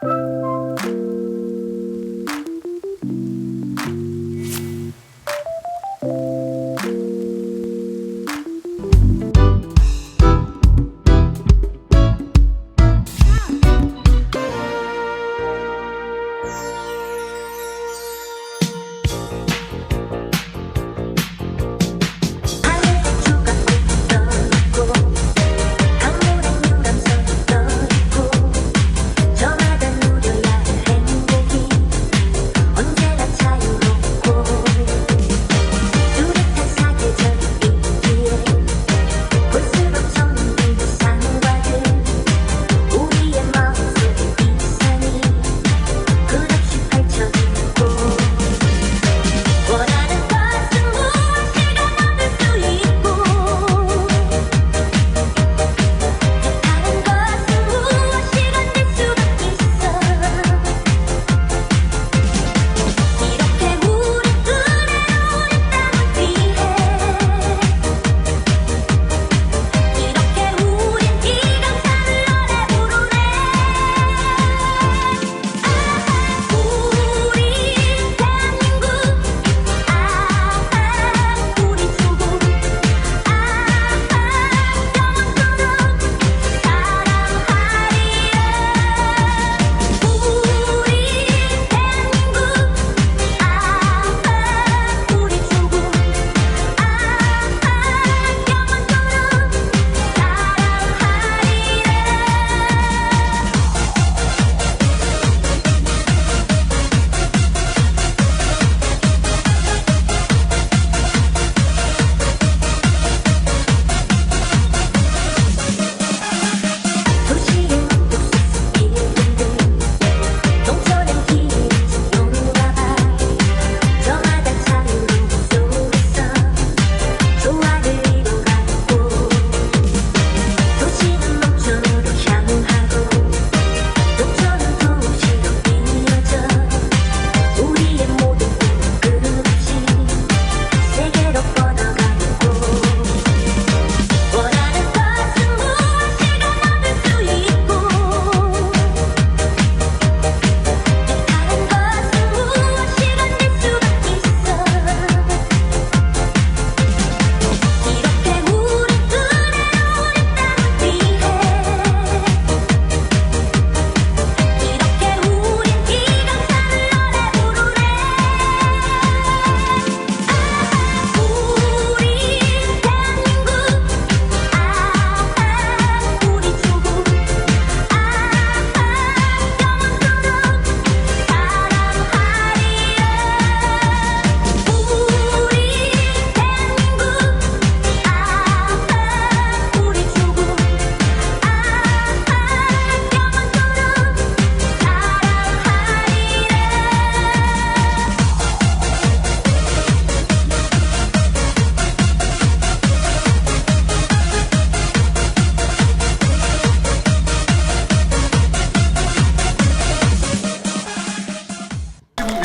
Bye.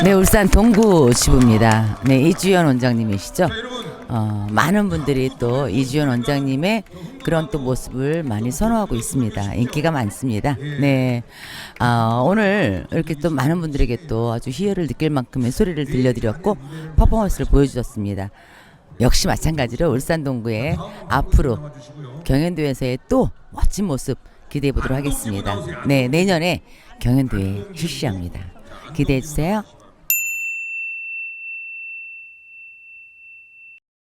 네, 울산 동구 지부입니다. 네, 이주연 원장님이시죠? 어, 많은 분들이 또 이주연 원장님의 그런 또 모습을 많이 선호하고 있습니다. 인기가 많습니다. 네. 아, 오늘 이렇게 또 많은 분들에게 또 아주 희열을 느낄 만큼의 소리를 들려드렸고 퍼포먼스를 보여주셨습니다. 역시 마찬가지로 울산 동구의 앞으로 경연도에서의 또 멋진 모습 기대해 보도록 하겠습니다. 네, 내년에 경연도에 출시합니다. 기대해 주세요.